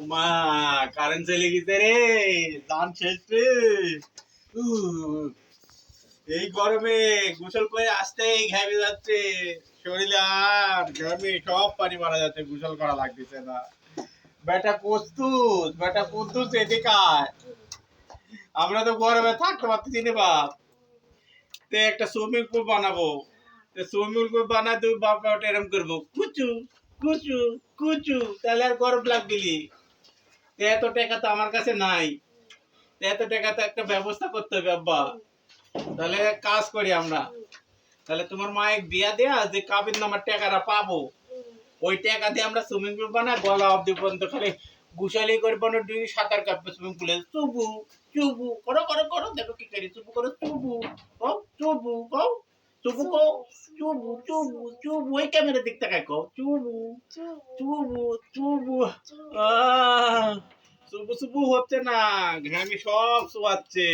Uma current এই গরমে গোসল করে আসতেই ঘামে যাচ্ছে। শরীরে আর সব পানি মারা যাচ্ছে করা লাগতেছে না। বেটা বেটা আমরা তো গরমে থাকতে পারতেছি না বাপ। তে একটা সুইমিং পুল বানাবো। সুইমিং পুল বানা তুই বাপ এরম করব। কুচু কুচু কুচু, তাহলে আর গরম লাগবিলি তে এত টাকা তো আমার কাছে নাই। এত টাকা তো একটা ব্যবস্থা করতে হবে আব্বা। তাহলে কাজ করি আমরা। তাহলে তোমার মায়ের বিয়া দেয়া যে কাবিন নামার টাকাটা পাবো। ওই টাকা দিয়ে আমরা সুইমিং পুল বানা গলা অব্দি পর্যন্ত খালি গুছালি করে বানো দুই সাঁতার কাটবে সুইমিং পুলে চুবু চুবু করো করো করো। দেখো কি করি চুবু করো চুবু কও চুবু কও চুবু কও চুবু চুবু চুবু। ওই ক্যামেরা দিক তাকায় কও চুবু চুবু চুবু আহ। চুবু হচ্ছে না ঘামি সব চুয়াচ্ছে